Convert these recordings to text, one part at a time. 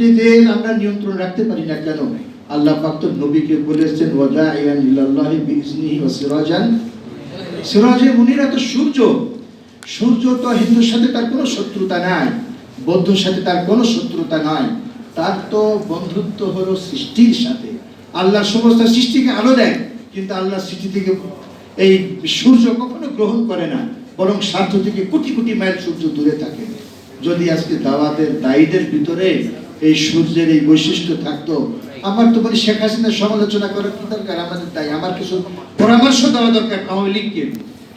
নিজেদের আমরা নিয়ন্ত্রণ রাখতে পারি না কেন? আল্লাহ নবীকে বলেছেন, ওয়াদাইয়ান ইলাল্লাহি সিরাজান। সিরাজে মুনিরা তো সূর্য। সূর্য তো হিন্দুর সাথে তার কোনো শত্রুতা নাই, বৌদ্ধর সাথে তার কোনো শত্রুতা নাই। তার তো বন্ধুত্ব হলো সৃষ্টির সাথে। আল্লাহ সমস্ত সৃষ্টিকে আলো দেয়, কিন্তু আল্লাহ সৃষ্টি থেকে এই সূর্য কখনো গ্রহণ করে না, বরং স্বার্থ থেকে কোটি কোটি মাইল সূর্য দূরে থাকে। যদি আজকে দাওয়াতের দায়ীদের ভিতরে এই সূর্যের এই বৈশিষ্ট্য থাকতো। আমার তো বলি শেখ হাসিনার সমালোচনা করার কি দরকার? আমাদের তাই। আমার কিছু পরামর্শ দেওয়া দরকার আওয়ামী লীগকে।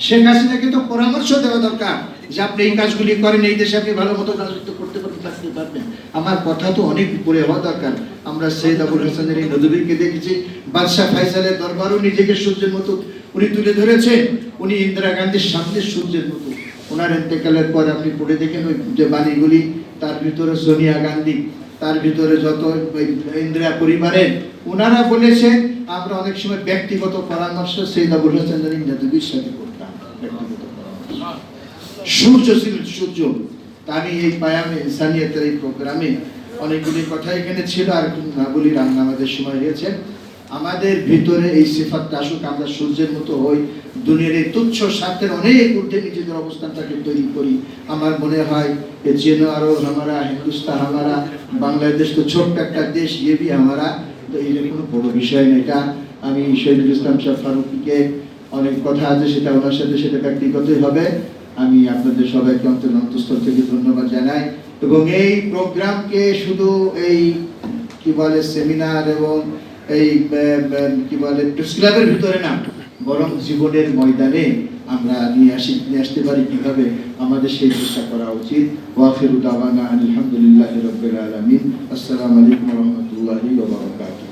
শেখ হাসিনাকে তো পরামর্শ দেওয়া দরকার যে আপনি এই কাজগুলি করেন, এই দেশে আপনি ভালো মতো রাজত্ব করতে পারবেন থাকতে পারবেন আমার কথা তো অনেক উপরে হওয়া দরকার। আমরা সৈয়দ আবুল হাসানের এই নদীবীরকে দেখেছি। বাদশাহ ফাইসালের দরবারও নিজেকে সূর্যের মতো উনি তুলে ধরেছেন উনি ইন্দিরা গান্ধীর সামনে সূর্যের মতো। ওনার ইন্তেকালের পর আপনি পড়ে দেখেন ওই যে বাণীগুলি, তার ভিতরে সোনিয়া গান্ধী। তার ভিতরে যত ইন্দ্রিয়া ইন্দিরা পরিবারের ওনারা বলেছে, আমরা অনেক সময় ব্যক্তিগত পরামর্শ, সেই আবুল হাসান করতাম সূর্য ছিল সূর্য। আমি এই পায়ামে এই প্রোগ্রামে অনেকগুলি কথা এখানে ছিল, আর না বলি রান্না আমাদের সময় হয়েছে। আমাদের ভিতরে এই সিফাতটা আসুক, আমরা সূর্যের মতো হই, দুনিয়ার এই তুচ্ছ স্বার্থের অনেক ঊর্ধ্বে নিজেদের অবস্থানটাকে তৈরি করি। আমার মনে হয় যে চেন আরও হামারা হিন্দুস্তান হামারা, বাংলাদেশ তো ছোট্ট একটা দেশ ইয়ে ভি হামারা, তো এই কোনো বড় বিষয় না এটা। আমি শহীদুল ইসলাম শাহ ফারুকিকে অনেক কথা আছে, সেটা ওনার সাথে সেটা ব্যক্তিগতই হবে। আমি আপনাদের সবাইকে অন্তর অন্তঃস্থল থেকে ধন্যবাদ জানাই। এবং এই প্রোগ্রামকে শুধু এই, কি বলে সেমিনার এবং এই আহ, আহ, কি বলে প্রেস ক্লাবের ভিতরে না বরং জীবনের ময়দানে আমরা নিয়ে আসি নিয়ে আসতে পারি কিভাবে আমাদের সেই চেষ্টা করা উচিত ওয়াফিরু দাওয়ানা আলহামদুলিল্লাহ রব্বিল আলামিন আসসালামু আলাইকুম ওয়া রাহমাতুল্লাহি ওয়া বারাকাতুহু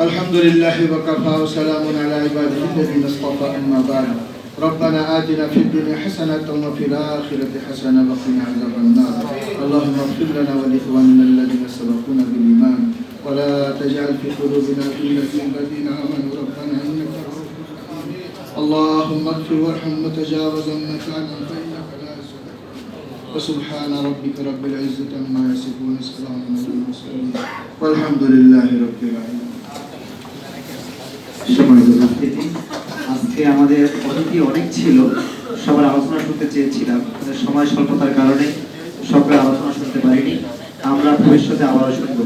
الحمد لله وكفى وسلام على عباده الذين اصطفى أما بعد ربنا آتنا في الدنيا حسنة وفي الآخرة حسنة وقنا عذاب النار. اللهم اغفر لنا ولإخواننا الذين سبقونا بالإيمان. ولا تجعل في قلوبنا إلا في الذين آمنوا. ربنا إنك رؤوف رحيم. اللهم اغفر وارحم وتجاوز عما فإنك لا وسبحان ربك رب العزة عما يصفون. سلام على المرسلين. والحمد لله رب العالمين. আজকে আমাদের অতিথি অনেক ছিল, সবার আলোচনা শুনতে চেয়েছিলাম সময় স্বল্পতার কারণে সকলে আলোচনা শুনতে পারিনি। আমরা ভবিষ্যতে আবারও শুনব।